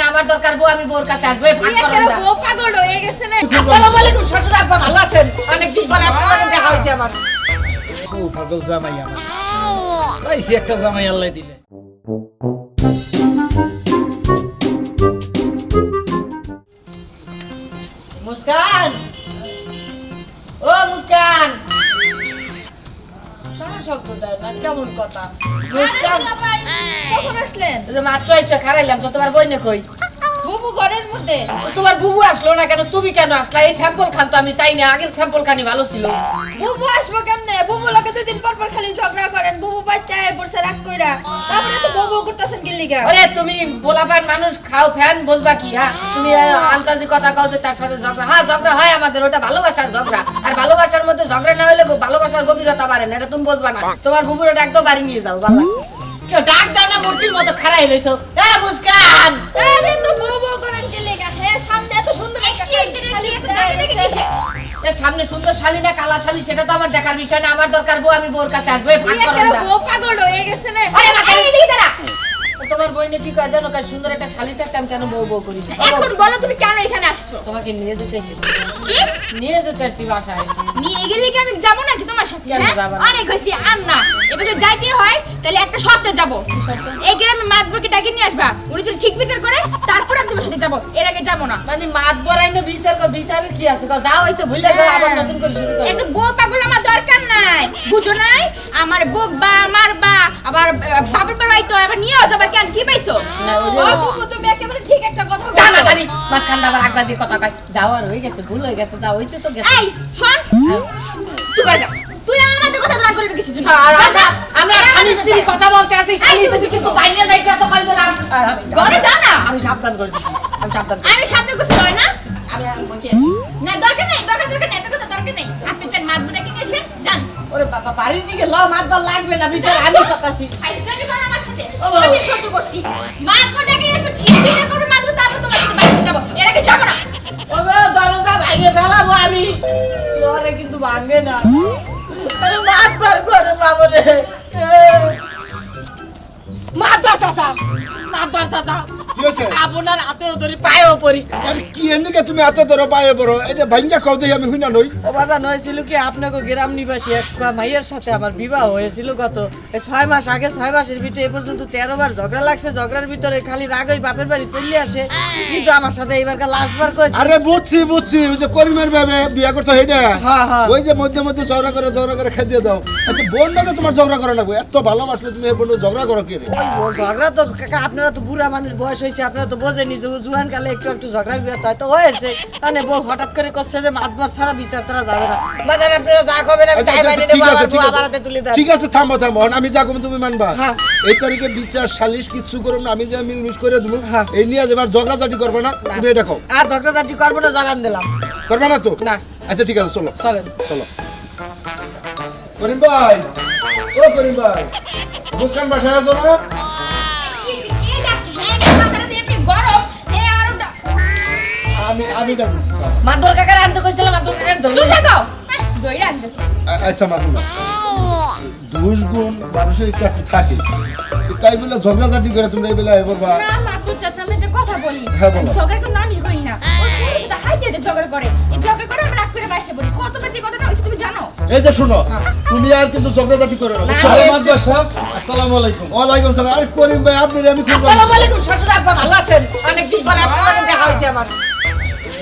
না আমার দরকার বউ আমি বউর কাছে আসব। এই তুই করো না। বউ পাগল হয়ে গেছে না। আসসালামু আলাইকুম শ্বশুর আব্বা ভালো আছেন? অনেকদিন পরে আপনার সাথে দেখা হয়েছে আমার। ও পাগল জামাই আমার। পাইছি একটা জামাই আল্লাহ দিলে। মুস্কান। ও মুস্কান। সারা শব্দ দেয় না কেমন কথা? কখন আসলেন? মাত্র এসে খারাইলাম তো তোমার বই না কই? বুবু ঘরের মধ্যে? তোমার বুবু আসলো না কেন? তুমি কেন আসলা? এই স্যাম্পল খান তো আমি চাই না আগের স্যাম্পল খানি ভালো ছিল। বুবু আসব কেমনে? বুবু পর খালি ঝগড়া করেন বুবু বাচ্চা আয় পড়ছে রাগ কইরা। তারপরে তো বউ বউ করতেছেন কি লিগা? আরে তুমি বলাবার মানুষ খাও ফ্যান বলবা কি হ্যাঁ? তুমি আন্তাজি কথা কাও যে তার সাথে ঝগড়া। হ্যাঁ ঝগড়া হয় আমাদের ওটা ভালোবাসার ঝগড়া। আর ভালোবাসার মধ্যে ঝগড়া না হলে ভালোবাসার গভীরতা বাড়ে না এটা তুমি বুঝবা না। তোমার বুবুর ওটা একদম বাড়ি নিয়ে যাও ভালো লাগতেছে। কেউ ডাক দাও না মূর্তির মতো খারাই রয়েছো এ মুস্কান! আরে তো বউ বউ করেন কি লিগা? হ্যাঁ সামনে এত সুন্দর একটা খালি এ সামনে সুন্দর শালি না কালা শালি সেটা তো আমার দেখার বিষয় না। আমার দরকার বউ আমি বউর কাছে আসব। ভাগ করো বউ পাগল হয়ে গেছে না। আরে এই এদিকে দাঁড়া। তোমার বই নিয়ে কি কয় জানো? কাল সুন্দর একটা শালি থাকতে আমি কেন বউ বউ করি এখন বলো। তুমি কেন এখানে আসছো? তোমাকে নিয়ে যেতে এসেছি। কি? নিয়ে যেতে এসেছি বাসায়। নিয়ে গেলে কি আমি যাব নাকি তোমার সাথে? কেন হ্যাঁ? না? অনেক হয়েছি আর না। এবার যদি যাইতে হয় তাহলে একটা যাব। এই গ্রামে মাতবরকে ডাকে নিয়ে আসবা। উনি যদি ঠিক বিচার করে তারপর আমি তোমার সাথে যাব। এর আগে যাব না। মানে মাত বড়াই না বিচার কর বিচারে কি আছে? কও, যা হইছে ভুলে যাও আবার নতুন করে শুরু করো। এত বউ পাগল আমার দরকার নাই। বুঝো নাই? আমার বুক বা আমার বা আবার আহ, বাবার বাড়াই তো আবার নিয়েও যাবা কেন কি পাইছো? না, ও বুবু তুমি একেবারে ঠিক একটা কথা জানা জানি মাঝখান আবার আগলা দিয়ে কথা কয়। যাও আর হয়ে গেছে ভুল হয়ে গেছে যা হইছে তো গেছে। এই শোন। তুই করে যা। তুই আমাদের কথা না করবি কিছু জন্য। আর আমরা স্বামী স্ত্রী কথা বলতে আছি স্বামী তুমি কিন্তু বাইরে যাইতে তো কই বললাম ঘরে যা না। আমি সাবধান করে আমি সাবধান আমি সামনে কিছু হয় না? আমি না দরকার নাই দরকার দরকার নাই এত কথা দরকার নাই। আপনি যান ডাকে নিয়ে এসেন যান। ওরে বাবা বাড়ির দিকে ল মাতবার লাগবে না বিচার আমি ফাইজলামি করো আমার সাথে ও। সহ্য করছি না। ও দরজা ভাঙে ফেলাবো আমি। লরে কিন্তু ভাঙবে না। আরে মাতবার করে বাবু রে। মাতবার চাচা মাতবার চাচা। কি হয়েছে? আপনার হাতেও ধরি পায়েও পড়ি আরে কি এমনিকে তুমি হাতে ধরো পায়ে পড়ো এটা ভাঙ্গা খাও দেখি আমি হুইনা নই অবাদান হয়েছিল কি আপনাকে গ্রাম নিবাসী এক মাইয়ের সাথে আমার বিবাহ হয়েছিল গত। এই ছয় মাস আগে ছয় মাসের ভিতরে এ পর্যন্ত তেরো বার ঝগড়া লাগছে। ঝগড়ার ভিতরে খালি রাগই বাপের বাড়ি চলে আসে। কিন্তু আমার সাথে এইবার লাস্ট বার করেছে আরে বুঝছি বুঝছি ওই যে করিমের ভাবে বিয়া করছ হেডা হ্যাঁ, হ্যাঁ। ওই যে মধ্যে মধ্যে ঝগড়া করে ঝগড়া করে দিয়ে দাও। আচ্ছা বোন নাকি তোমার ঝগড়া করে গো? এত ভালোবাসলে তুমি এর বোন ঝগড়া করো কে ও ঝগড়া তো কাকা আপনারা তো বুড়া মানুষ বয়স হয়েছে আপনারা তো বোঝেনি যে জুয়ান কালে একটু একটু ঝগড়া বিবাদ হয় তো হয়েছে। মানে বউ হঠাৎ করে করছে যে মাতবার ছাড়া বিচার ছাড়া যাবে না। বাজারে আপনারা যা খাবেন আমি আচ্ছা, আচ্ছা, বাইরে ঠিক নেব আছে তুলে ঠিক থামো থামো আমি যা কম তুমি মানবা। হ্যাঁ। এই তারিখে বিচার সালিশ কিচ্ছু করো আমি যে মিলমিশ করে দেবো হ্যাঁ। এই নিয়ে যাবার ঝগড়া জাটি করবে না তুমি এটা খাও। আর ঝগড়া ঝাঁটি করব না জবান দিলাম। করবে না তো? না। আচ্ছা ঠিক আছে চলো। চলেন। চলো। করিম ভাই ও করিম ভাই মুস্কান বাসায় আছো না? আমি আমি ডাকছি মাদুর কাকার আনতে কইছিলাম মাদুর কাকার ধরে চুপ থাকো। দইরা আনতেছে। আচ্ছা মাকুম দোষ গুণ মানুষের একটু থাকে। তাই বলে ঝগড়াঝাটি করে তোমরা এই বেলা এবার বা না মাতবর চাচা আমি একটা কথা বলি। হ্যাঁ। ঝগড়া তো নামই করি না। ও শুধু শুধু হাই দিয়ে ঝগড়া করে। এই ঝগড়া করে আমি রাগ করে বাসে বলি কতটা যে কতটা হয়েছে তুমি জানো? এই যে শুনো তুমি আর কিন্তু ঝগড়াঝাটি করো না বুঝছ? সাহেব আসসালামু আলাইকুম। ওয়ালাইকুম সালাম। আরে করিম ভাই আপনি আমি আসসালামু আলাইকুম শ্বশুর আব্বা ভালো আছেন? অনেকদিন পরে আপনার দেখা হয়েছে আমার।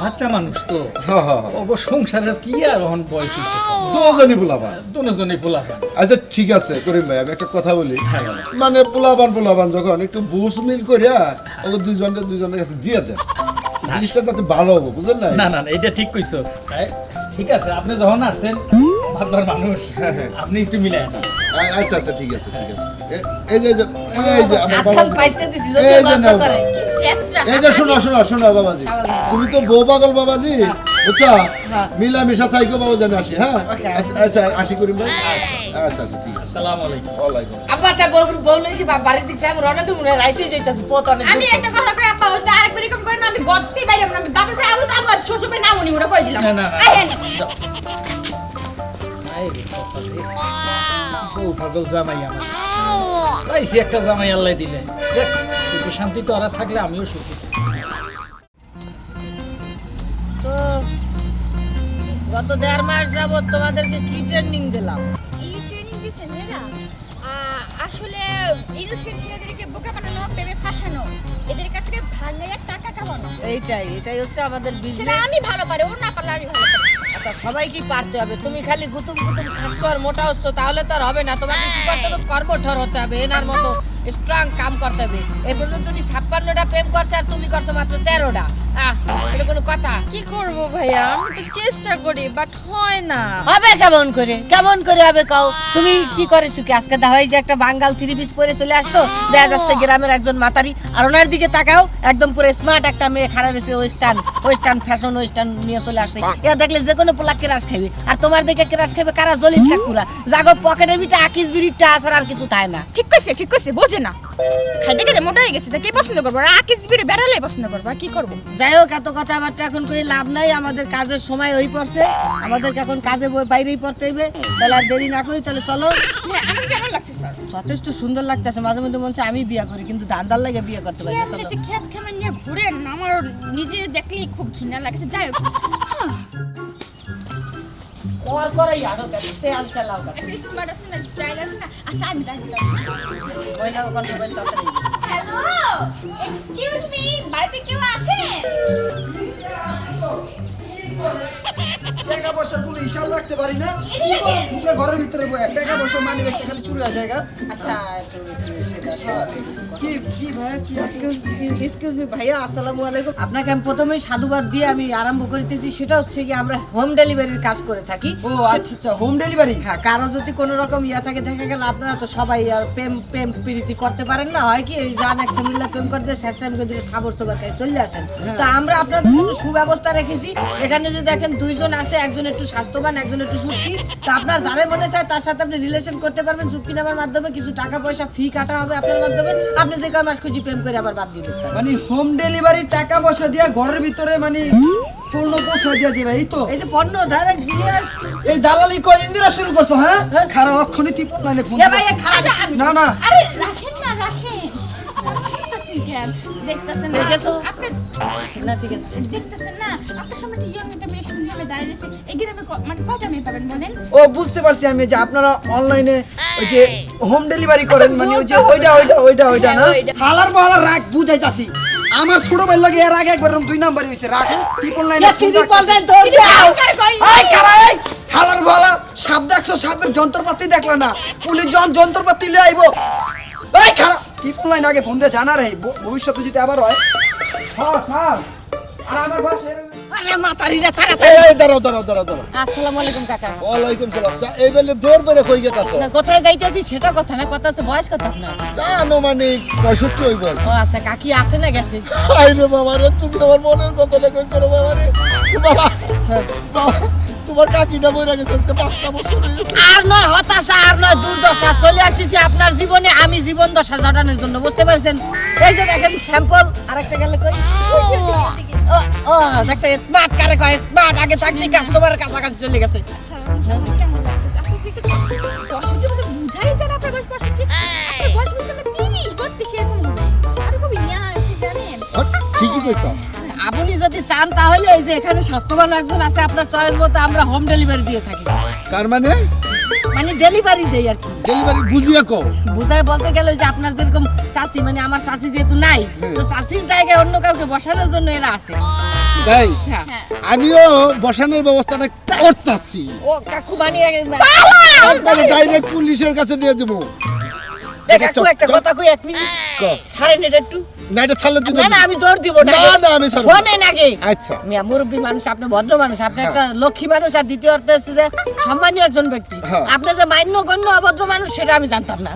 বাচ্চা মানুষ তো। হ্যাঁ হ্যাঁ হ্যাঁ। ওগো সংসারের কি আর এখন বয়স হয়েছে দুজনই পোলাপান দুজনে পোলাপান আচ্ছা ঠিক আছে করিম ভাই আমি একটা কথা বলি। হ্যাঁ, মানে পোলাপান পোলাপান যখন একটু বুঝ মিল করিয়া ওকে দুইজনের দুইজনের কাছে দিয়ে দেন জিনিসটা যাতে ভালো হবে বুঝলেন না না না এটা ঠিক কইছো। ঠিক আছে আপনি যখন আসছেন মাদবার মানুষ আপনি একটু মিলাই আচ্ছা আচ্ছা ঠিক আছে ঠিক আছে। এই যে এই যে আমার এই যে নাও। কি এই যে শোনো শোনো শোনো বাবাজি। তুমি তো বউ পাগল বাবাজি। বুঝছ? মিলামিশা থাইকো বাবাজি আমি আসি হ্যাঁ? আচ্ছা, আচ্ছা আসি করিম ভাই। আচ্ছা আচ্ছা ঠিক আছে। আসসালামু আলাইকুম। ওয়ালাইকুম আসসালাম। আব্বা তা বউ বউ নাকি বা- বাড়ির দিকে আমি রওনা দিব না? রাইতে যাইতাছি পোত অনেক আমি একটা কথা কই আপা ওই আরেকবার এরকম করে আমি গর্তে বাইরে আমি বাবার করে আমি তো আমার শ্বশুর বাড়ি নাম উনি ওরা কই দিলাম? না, না, পাগল জামাই আমার। পাইছি একটা জামাই আল্লাহ দিলে। দেখ সুখী শান্তি তো ওরা থাকলে আমিও সুখী। তো গত দেড় মাস যাবত তোমাদেরকে কি ট্রেনিং দিলাম? এই ট্রেনিং দিছেন এরা আসলে ইনোসেন্ট ছেলেদেরকে বোকা বানানো প্রেমে ফাঁসানো এদের কাছ থেকে ভাঙাইয়া টাকা কামানো এইটাই এটাই হচ্ছে আমাদের বিজনেস আমি ভালো পারি ও না পারলে আমি ভালো পারি। আচ্ছা সবাই কি পারতে হবে? তুমি খালি গুতুম গুতুম খাচ্ছ আর মোটা হচ্ছ, তাহলে তো আর হবে না। তোমাকে কি করতে হবে? কর্মঠর হতে হবে, এনার মতো স্ট্রং কাম করতে হবে। এই পর্যন্ত তুমি ছাপ্পান্নটা প্রেম করছ আর তুমি করছ মাত্র তেরোটা। আহ এটা কোনো কথা? কি করব ভাইয়া? আমি তো চেষ্টা করি বাট হয় না। হবে কেমন করে? কেমন করে হবে কাও? তুমি কি করেছ কি? আজকে দেখা যে একটা বাঙ্গাল থ্রি পিস পরে চলে আসছো। দেখা যাচ্ছে গ্রামের একজন মাতারি। আর ওনার দিকে তাকাও একদম পুরো স্মার্ট একটা মেয়ে খারাপ হয়েছে ওয়েস্টার্ন ওয়েস্টার্ন ফ্যাশন ওয়েস্টার্ন নিয়ে চলে আসছে। এ দেখলে যে কোনো পোলা কেরাস খাবে আর তোমার দিকে কেরাস খাবে কারা? জলিল ঠাকুরা। জাগো পকেটের ভিতরে আকিস বিড়িটা আসার আর কিছু থাকে না। ঠিক কইছে ঠিক কইছে বোঝে না। খাইতে খেতে মোটা হয়ে গেছে তা কি পছন্দ করব? আর আকিস বিরে বেড়ালে পছন্দ করব আর কি করব? যাই হোক এত কথাবার্তা এখন কই লাভ নাই আমাদের কাজের সময় হয়ে পড়ছে আমাদেরকে এখন কাজে বই- বাইরেই পড়তে হইবে তাহলে আর দেরি না করি তাহলে চলো। হ্যাঁ কেমন লাগছে যথেষ্ট সুন্দর লাগতেছে মাঝে মধ্যে মনে আমি বিয়ে করি কিন্তু ধান্দার লাগে বিয়ে করতে পারি খেত খামার নিয়ে ঘুরেন আমার নিজে দেখলেই খুব ঘৃণা লাগছে যাই হোক। করাই আরও দেখতে আলসা লাও একটা স্মার্ট আছে না স্টাইল আছে না আচ্ছা আমি ডাক তাড়াতাড়ি। হ্যালো এক্সকিউজ মি বাড়িতে কেউ আছে টাকা পয়সার কোনো হিসাব রাখতে পারি না। ঘরের ভিতরে বয়ে টাকা পয়সা মানি ব্যাগটা খালি চুরি হয়ে যায় গা। আচ্ছা। কি কি ভাইয়া কি এক্সকিউজ মি ভাইয়া আসসালামু আলাইকুম। আপনাকে আমি প্রথমেই সাধুবাদ দিয়ে আমি আরম্ভ করিতেছি। সেটা হচ্ছে কি আমরা হোম ডেলিভারির কাজ করে থাকি। ও আচ্ছা আচ্ছা হোম ডেলিভারি হ্যাঁ কারও যদি কোনো রকম ইয়া থাকে দেখা গেল আপনারা তো সবাই আর প্রেম প্রেম প্রীতি করতে পারেন না। হয় কি এই জান এক প্রেম করতে শেষ টাইম করে দিলে খাবার চলে আসেন। তো আমরা আপনাদের জন্য সুব্যবস্থা রেখেছি। এখানে যদি দেখেন দুইজন আছে একজন একটু স্বাস্থ্যবান একজন একটু সুখী তো আপনার যারে মনে চায় তার সাথে আপনি রিলেশন করতে পারবেন চুক্তি নেওয়ার মাধ্যমে কিছু টাকা পয়সা ফি কাটা হবে আপনার মাধ্যমে। আপনি যে কয় মাস খুঁজি প্রেম করে আবার বাদ দিয়ে দিতে মানে হোম ডেলিভারি টাকা পয়সা দিয়া ঘরের ভিতরে মানে পূর্ণ পৌঁছা দিয়া যাবে এই তো। এই যে পণ্য ডাইরেক্ট নিয়ে আসছে। এই দালালি কয় ইন্দিরা শুরু করছ হ্যাঁ? খারাপ অক্ষণি তিপুন লাইনে ফোন এ ভাই এ খারাপ। আচ্ছা, না না। আরে দেখতেছেন দেখেছ? আপনি না ঠিক আছে। দেখতেছেন না? আপনার সামনে একটা ইয়ং একটা মেয়ে শুনলে আমি দাঁড়িয়ে রয়েছে। এই গ্রামে মানে কয়টা মেয়ে পাবেন বলেন? ও বুঝতে পারছি আমি যে আপনারা অনলাইনে ওই যে হোম ডেলিভারি করেন মানে ওই যে ওইটা ওইটা ওইটা ওইটা না? হ্যাঁ, হালার রাগ বুঝাইতাছি। আমার ছোট ভাই লাগে এর আগে একবার দুই নাম্বারই হইছে ত্রিপল কই এই কারা এই? হালার বহালা সাপ দেখছ? সাপের যন্ত্রপাতি দেখলা না? পুলিশ যন্ত্রপাতি লিয়ে আইবো এই খারা ত্রিপল লাইন আগে ফোন দিয়ে জানা রে ভবিষ্যতে যদি আবার হয়? হ্যাঁ স্যার। আর আমার বাস এরকম আরে মাতারিরা তাড়াতাড়ি এই, দাঁড়াও দাঁড়াও দাঁড়াও দাঁড়াও। আসসালামু আলাইকুম কাকা। ওয়ালাইকুম সালাম। যা, এই বেলে দৌড় বেড়ে কই গেতাছো? না কোথায় যাইতেছি সেটা কথা না কথা হচ্ছে বয়স কথা না জানো মানে পঁয়ষট্টি হইব। ও আচ্ছা কাকি আসে না গেছে? আইরে বাবা রে তুমি আমার মনের কথাটা কইছো রে বাবা রে বাবা, তোমার কাকিটা বইরা গেছে আজকে পাঁচটা বছর হয়ে গেছে আর নয় হতাশা আর নয় দুর্দশা চলে আসিছি আপনার জীবনে আমি জীবন দশা জটানোর জন্য বুঝতে পারছেন এই যে দেখেন স্যাম্পল আরেকটা গেলে কই ওই যে ওদিকে, ওদিকে। ও ও দেখছ স্মার্ট কারে কয় স্মার্ট আগে থাকতে কাস্টমারের কাছাকাছি চলে গেছে আচ্ছা, কেমন লাগতেছে? আপনি কি একটু পঁয়ষট্টি বছর বুঝাই যান আপনার বয়স পঁয়ষট্টি? আপনার বয়স বলতে আমার তিরিশ, বত্রিশ এরকম হবে। আরও খুব young, আপনি জানেন? ঠিকই কইছো আপনি যদি চান তাহলে এই যে এখানে স্বাস্থ্যবান একজন আছে আপনার চয়েস মতো আমরা হোম ডেলিভারি দিয়ে থাকি। তার মানে? মানে ডেলিভারি দেই আর কি। ডেলিভারি বুঝিয়ে কও। বুঝাই বলতে গেলে যে আপনার যেরকম চাচি মানে আমার চাচি যেহেতু নাই তো চাচির জায়গায় অন্য কাউকে বসানোর জন্য এরা আছে। তাই? হ্যাঁ। আমিও বসানোর ব্যবস্থাটা করতেছি। ও কাকু বানিয়ে ডাইরেক্ট পুলিশের কাছে দিয়ে দেবো। একটা কথা কই এক মিনিট। ক। ছাড়েন একটু। না এটা ছাড়লে তুই না না আমি দৌড় দিব না। না, না, আমি ছাড়বো শোনেন আগে। আচ্ছা। মিয়া মুরব্বী মানুষ আপনি ভদ্র মানুষ আপনি একটা লক্ষ্মী মানুষ আর দ্বিতীয় অর্থ হচ্ছে যে সম্মানীয় একজন ব্যক্তি। হ্যাঁ। আপনি যে মান্য গণ্য অভদ্র মানুষ সেটা আমি জানতাম না।